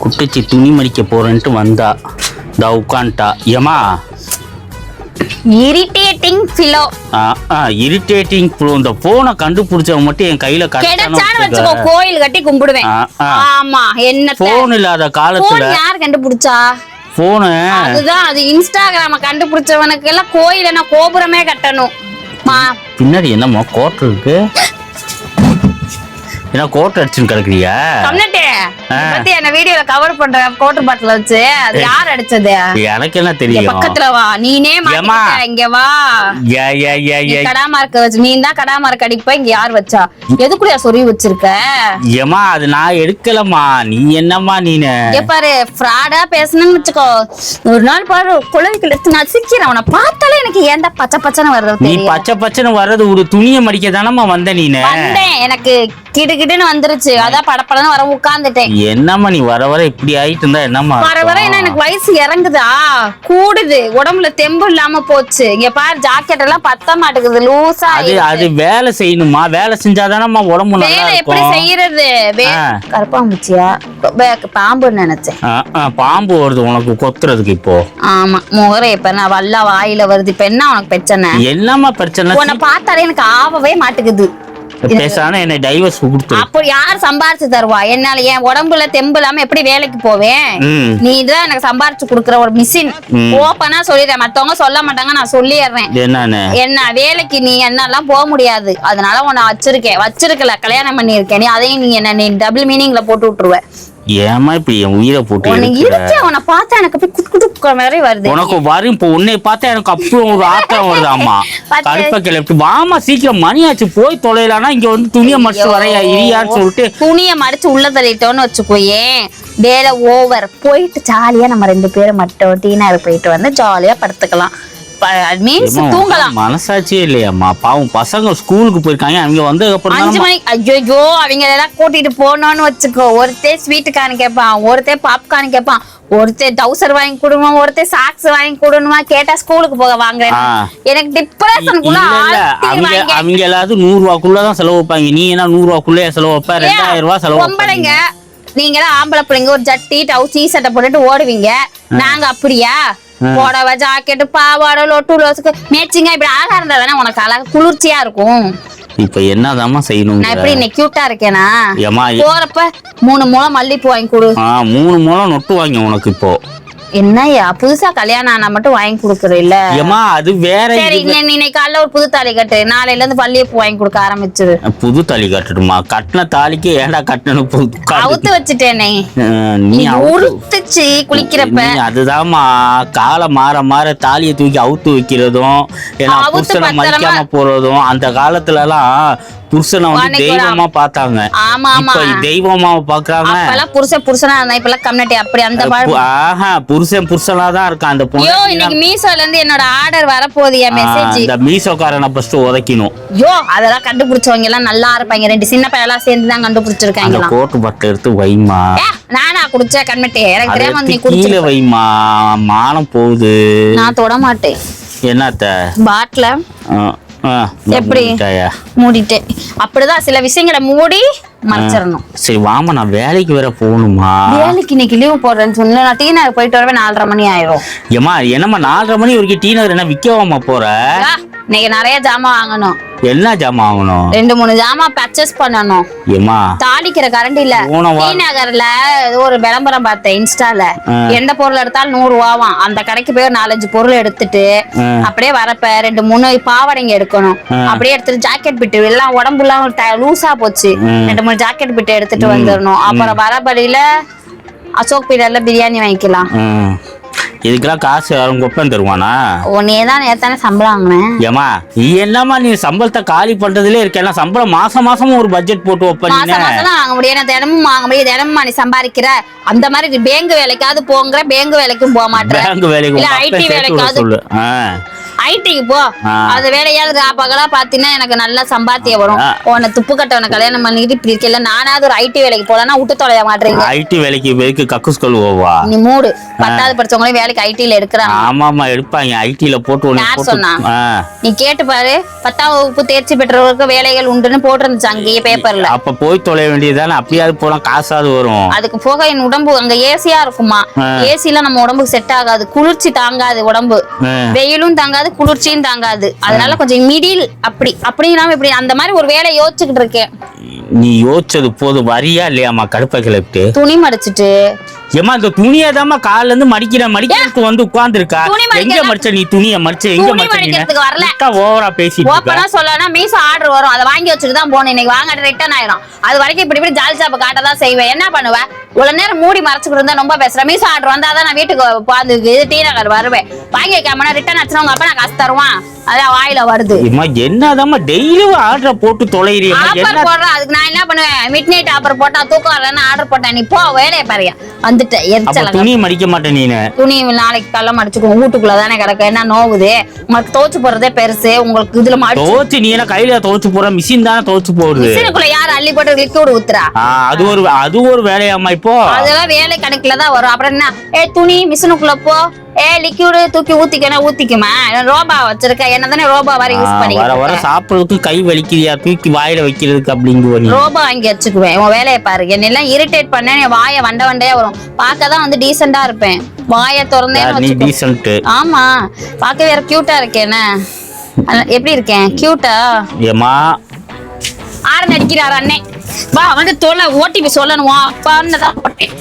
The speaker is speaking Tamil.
குட்டிச்சி துணி மடிக்க போறேன்ட்டு வந்தா. தா உட்காந்துட்டா ஏமா இரிட்டேட்டிங் ஃபிலோ இரிட்டேட்டிங் ப்ரோ இந்த போனை கண்டுபிடிச்சவன் மட்டும் என் கையில கிடைச்சான்னு வச்சுக்கோ. கோயில் கட்டி கும்பிடுவேன். ஆமா என்னத்த? போன் இல்லாத காலத்துல யார் கண்டுபிடிச்சா? போனு அதுதான் அது இன்ஸ்டாகிராம கண்டுபிடிச்சவனுக்கு எல்லாம் கோயில நான் கோபுரமே கட்டணும். பின்னாடி என்னம்மா கோட்டை இருக்கு? என்ன கோட்டை அடிச்சுன்னு கிடக்குறியா. பத்தி என்ன வீடியோல கவர் பண்ற கோட்டர் பாட்டில் வச்சு அது யார் அடிச்சது? எனக்கு என்ன தெரியும். பக்கத்துல வா. நீனே இங்க வா. ஏ கடாமார்க்க வச்சு நீ தான் கடாமார்க்க அடிப்ப இங்க யார் வச்சா? எதுக்குள்ள சொருவி வச்சிருக்க? ஏமா அது நான் எடுக்கலம்மா. நீ என்னம்மா நீனு? பாரு ஃப்ராடா பேசணும்னு வச்சுக்கோ. ஒரு நாள் பாரு குழந்தைகள் எடுத்து நான் சிக்கிறேன். அவனை பார்த்தாலே எனக்கு ஏன்டா பச்சை பச்சைன்னு வர்றது நீ பச்சை பச்சைன்னு வர்றது ஒரு துணியை மடிக்க தானம்மா வந்த நீனு? எனக்கு கிடு கிடுன்னு வந்துருச்சு. அதான் படப்படன்னு வர உட்கார்ந்துட்டேன். என்னம்மா நீ வர வர இப்படி ஆயிட்டு இருந்தா என்னம்மா வர வர என்ன எனக்கு வயசு இறங்குதா? கூடுது. உடம்புல தெம்பு இல்லாம போச்சு. இங்க பாரு ஜாக்கெட் எல்லாம் பத்த மாட்டேங்குது. லூசா அது அது வேலை செய்யணுமா? வேலை செஞ்சாதானம்மா உடம்பு நல்லா வேலை எப்படி இருக்கும்? செய்யறது. கருப்பாம்பூச்சியா? பாம்புன்னு நினைச்சேன். ஆ, ஆ, பாம்பு வருது உனக்கு கொத்துறதுக்கு இப்போ. ஆமா. முகரை இப்ப நான் வல்லா வாயில வருது. இப்ப என்ன உனக்கு பிரச்சனை? என்னம்மா பிரச்சனை? உன்னை பார்த்தாலே எனக்கு ஆவவே மாட்டுக்குது பேசான என்னை டைவர்ஸ் கொடுத்துரு. அப்போ யார் சம்பாரிச்சு தருவா? என்னால என் உடம்புல தெம்பு இல்லாம எப்படி வேலைக்கு போவேன். நீ தான் எனக்கு சம்பாரிச்சு குடுக்குற ஒரு மிஷின். ஓப்பனா சொல்லிடுறேன். மத்தவங்க சொல்ல மாட்டாங்க நான் சொல்லிடுறேன். என்ன வேலைக்கு நீ என்னெல்லாம் போக முடியாது. அதனால உன்னை வச்சிருக்கேன். வச்சிருக்கல கல்யாணம் பண்ணியிருக்கேன். நீ அதையும் நீ என்ன நீ டபுள் மீனிங்ல போட்டு விட்டுருவ. ஏமா இப்படி என் உயிரை போட்டு உன்னை எடுக்கிற? இருக்க உன்னை பார்த்தா எனக்கு போய் குட்டு குட்டு மாதிரி வருது. உனக்கு வரும் இப்போ உன்னை பார்த்தா எனக்கு அப்புறம் ஒரு ஆட்டம் வருதாம்மா? பாத்து. கடுப்ப கிளப்பி வாமா சீக்கிரம் மணி ஆச்சு போய் தொலைலானா இங்க வந்து துணியை மடிச்சு வரையா இரியான்னு சொல்லிட்டு. துணிய மடிச்சு உள்ள தள்ளிட்டோன்னு வச்சுக்கோயே வேலை ஓவர் போயிட்டு ஜாலியா நம்ம ரெண்டு பேரும் மட்டும் டீ போயிட்டு வந்து ஜாலியா படுத்துக்கலாம். மீன்ஸ் தூங்கலாம். மனசாட்சியே இல்லையாம்மா. பாவம் பசங்க ஸ்கூலுக்கு போயிருக்காங்க அவங்க வந்ததுக்கு அப்புறம் அஞ்சு மணிக்கு ஐயோ அவங்க எல்லாம் கூட்டிட்டு போனோம்னு வச்சுக்கோ. ஒருத்தே ஸ்வீட் கார்ன் கேட்பான் ஒருத்தே பாப்கார்ன் கேட்பான் ஒருத்தே டவுசர் வாங்கி கொடுமா ஒருத்தே சாக்ஸ் வாங்கி கொடுணுமா கேட்டா ஸ்கூலுக்கு போக வாங்க. ஆ. எனக்கு இல்ல அவங்க அவங்க எல்லாரும் நூறு ரூபாக்குள்ளதான் செலவு வைப்பாங்க. நீ என்ன நூறு ரூபாக்குள்ளே செலவு வைப்ப? ரெண்டாயிரம் ரூபாய் செலவு வைப்பாங்க. நீங்க ஆம்பளை பிள்ளைங்க ஒரு ஜட்டி டவு டீ சட்டை போட்டுட்டு ஓடுவீங்க. நாங்க அப்படியா? புடவை ஜாக்கெட் பாவாடை லொட்டு லோசுக்கு மேட்சிங்கா இப்படி அழகா இருந்தா தானே உனக்கு அழகா குளிர்ச்சியா இருக்கும். இப்ப என்னதாம்மா செய்யணும் நான் எப்படி இன்னைக்கு கியூட்டா இருக்கேனா? ஏமா போறப்ப மூணு முளம் மல்லிப்பூ வாங்கி கொடு. ஆ மூணு மூலம் நொட்டு வாங்க உனக்கு இப்போ. என்னய்யா? புதுசா கல்யாணம் ஆனா மட்டும் வாங்கி கொடுக்குற இல்ல ஏமா அது வேற சரி இன்னைக்கு காலைல ஒரு புது தாலி கட்டு. நாளையில இருந்து மல்லிகைப்பூ வாங்கி கொடுக்க ஆரம்பிச்சிரு. புது தாலி கட்டணுமா கட்டின தாலிக்கு ஏன்டா கட்டணும்? அவுத்து வச்சுட்டேனே. நீ அவுத்து உறுத்துச்சு குளிக்கிறப்ப. நீ அதுதாம்மா. காலம் மாற மாற தாலியை தூக்கி அவுத்து வைக்கிறதும் ஏன்னா புருஷனை மதிக்காம போறதும் அந்த காலத்துல எல்லாம் புருஷனை வந்து தெய்வமா பார்த்தாங்க. ஆமா ஆமா. இப்ப தெய்வமா பாக்குறாங்க அப்பெல்லாம் புருஷன் புருஷனா இருந்தா இப்பெல்லாம் கம்யூனிட்டி அப்படி அந்த ஆஹா புருஷன் புருஷனா தான் இருக்கான் அந்த பொண்ணு. இன்னைக்கு மீசோல இருந்து என்னோட ஆர்டர் வரப்போகுது என் மெசேஜ் இந்த மீசோக்காரனை ஃபர்ஸ்ட் உதைக்கணும். ஐயோ அதெல்லாம் கண்டுபிடிச்சவங்க எல்லாம் நல்லா இருப்பாங்க. ரெண்டு சின்ன பையெல்லாம் சேர்ந்து தான் அந்த கண்டுபிடிச்சிருக்காங்களாம் கோட்டு பட்டை எடுத்து வைமா நானா குடிச்ச கண்மட்டி எனக்கு தெரியாம வந்து நீ எடுத்து குடிச்சு கீழே வைமா மானம் போகுது. நான் தொட மாட்டேன். என்னத்த? பாட்டில எப்படி? மூடிட்டேன். அப்படிதான் சில விஷயங்களை மூடி மறைச்சிடணும். சரி வாமா நான் வேலைக்கு வேற போகணுமா? வேலைக்கு இன்னைக்கு லீவ் போடுறேன்னு சொன்ன நான் டீ நகர் போயிட்டு வரவே நாலரை மணி ஆயிரும். ஏமா என்னம்மா நாலரை மணி வரைக்கும் டீ நகர் என்ன விற்கவாமா போற? இன்னைக்கு நிறைய ஜாமான் வாங்கணும். என்ன ஜாமான் ஆகணும் ரெண்டு மூணு ஜாமான் பர்ச்சேஸ் பண்ணணும். ஏமா தாளிக்கிற கரண்ட் இல்ல. டி நகர்ல ஏதோ ஒரு விளம்பரம் பார்த்தேன் இன்ஸ்டால. எந்த பொருள் எடுத்தாலும் நூறு ரூபாவாம். அந்த கடைக்கு போய் ஒரு நாலஞ்சு பொருள் எடுத்துட்டு. அப்படியே வரப்ப ரெண்டு மூணு பாவாடைங்க எடுக்கணும். அப்படியே எடுத்துட்டு ஜாக்கெட் பிட்டு எல்லாம் உடம்புலாம் லூசா போச்சு. ரெண்டு மூணு ஜாக்கெட் பிட்டு எடுத்துட்டு வந்துடணும். அப்புறம் வரபடியில அசோக் பீடர்ல பிரியாணி வாங்கிக்கலாம். இதுக்கெல்லாம் காசு யாரும் கொப்பன் தருவானா? உன்னே தான் நேத்தானே சம்பளம் வாங்கினேன். ஏமா நீ என்னம்மா நீ சம்பளத்தை காலி பண்றதுலே இருக்கேன் சம்பளம் மாசம் மாசமும் ஒரு பட்ஜெட் போட்டு வைப்ப நீ மாசம் மாசம் வாங்க முடியும். நான் தினமும் வாங்க முடியும். தினமும் நீ சம்பாதிக்கிற. அந்த மாதிரி பேங்க் வேலைக்காவது போங்கிற. பேங்க் வேலைக்கும் போக மாட்டேன் பேங்க் வேலைக்கு ஐடி வேலைக்காவது சொல்லு. ஐடிக்கு போ. அது வேலையாவது பகலா பாத்தீங்கன்னா எனக்கு நல்லா சம்பாத்தியம் வரும். உன்னை துப்பு கட்டவனை கல்யாணம் பண்ணிக்கிட்டு இப்படி இருக்கல நானாவது ஒரு ஐடி வேலைக்கு போலன்னா விட்டு தொலைய மாட்டேங்க ஐடி வேலைக்கு வேலைக்கு கக்கூஸ் கழுவோவா நீ மூடு. பத்தாவது படிச்சவங்களையும் வேலைக்கு ஐடில எடுக்கிறாங்க. ஆமாமா எடுப்பாங்க. ஐடில போட்டு யார் சொன்னா? நீ கேட்டு பாரு. பத்தாம் வகுப்பு தேர்ச்சி பெற்றவர்களுக்கு வேலைகள் உண்டுன்னு போட்டிருந்துச்சு அங்கேயே பேப்பர்ல அப்ப போய் தொலைய வேண்டியதுதானே? அப்படியாவது போனா காசாவது வரும். அதுக்கு போக என் உடம்பு அங்க ஏசியா இருக்குமா. ஏசில நம்ம உடம்புக்கு செட் ஆகாது. குளிர்ச்சி தாங்காது உடம்பு. வெயிலும் தாங்காது குளிர்ச்சியும் தாங்காது. அதனால கொஞ்சம் மிடில் அப்படி அப்படின்னா இப்படி அந்த மாதிரி ஒரு வேலை யோசிச்சுக்கிட்டு இருக்கேன். நீ யோசிச்சது போதும். வரியா இல்லையாம்மா? கடுப்பை கிளப்பிட்டு. துணி மடிச்சிட்டு ஏமா இந்த துணியை தாம்மா கால்ல இருந்து மடிக்கிற மடிக்கிறதுக்கு வந்து உட்கார்ந்துருக்கா? எங்க மடிச்ச நீ துணிய மடிச்ச எங்க மடிச்ச வரல. ஓவரா இருக்க. ஓப்பனா சொல்லனா மீசோ ஆர்டர் வரும். அதை வாங்கி வச்சுட்டு தான் போகணும். இன்னைக்கு வாங்க ரிட்டர்ன் ஆயிரும். அது வரைக்கும் இப்படி இப்படி ஜாலி சாப்ப காட்ட தான் செய்வேன். என்ன பண்ணுவேன் இவ்வளவு நேரம் மூடி மறைச்சுக்கிட்டு இருந்தா ரொம்ப பேசுறேன் மீசோ ஆர்டர் வந்தா தான் நான் வீட்டுக்கு உட்காந்து இது டி நகர் வருவேன். வாங்கி வைக்காம ரிட்டர்ன் ஆச்சுன்னா உங்க அப்பா நான் காசு தருவான். அதான் வாயில வருது. இம்மா என்னதாம்மா டெய்லியும் ஆர்டர் போட்டு தொலைறியம்மா ஆஃபர் போடுறேன் அதுக்கு நான் என்ன பண்ணுவேன்? மிட் நைட் ஆஃபர் போட்டா தூக்கம் வரலன்னு ஆர்டர் போட்டேன். நீ போ வேலையை பாருங்க. வந்துட்டேன். அப்ப எரிச்சல துணி மடிக்க மாட்டேன் நீனு. துணி நாளைக்கு கள்ள மடிச்சுக்கோ வீட்டுக்குள்ள தானே கிடக்கு. என்ன நோவுது? உங்களுக்கு துவச்சு போடுறதே பெருசு. உங்களுக்கு இதுல மடிச்சு துவச்சு நீ என்ன கையில துவச்சு போற மிஷின் தானே துவச்சு போடுது. மிஷினுக்குள்ள யார் அள்ளி போட்டு லிக்விட் ஊத்துறா? அது ஒரு அது ஒரு வேலையாம்மா இப்போ. அதெல்லாம் வேலை கணக்குல தான் வரும். அப்புறம் என்ன? ஏ துணி மிஷினுக்குள்ள போ. ஏ லிக்விடு தூக்கி ஊத்திக்கணும் ஊத்திக்குமா ரோபா வச்சிருக்க என்ன தானே ரோபா வர யூஸ் வர வர பண்ணிக்கிட்டு சாப்பிடுறதுக்கு கை வலிக்குதியா? தூக்கி வாயில வைக்கிறதுக்கு அப்படிங்குவ ரோபா வாங்கி வச்சுக்குவேன். உன் வேலையை பாரு. என்னெல்லாம் இரிட்டேட் பண்ண என் வாயை வண்ட வண்டையா வரும். பார்க்க தான் வந்து டீசெண்டா இருப்பேன். வாயை திறந்தேன்னு ஆமா. பார்க்க வேற கியூட்டா இருக்கேன்னு எப்படி இருக்கேன்? கியூட்டா ஏமா ஆறு நடிக்கிறார் அண்ணே. வா வந்து தொலை ஓடிபி சொல்லணும்? அப்பான்னு தான் போட்டேன்.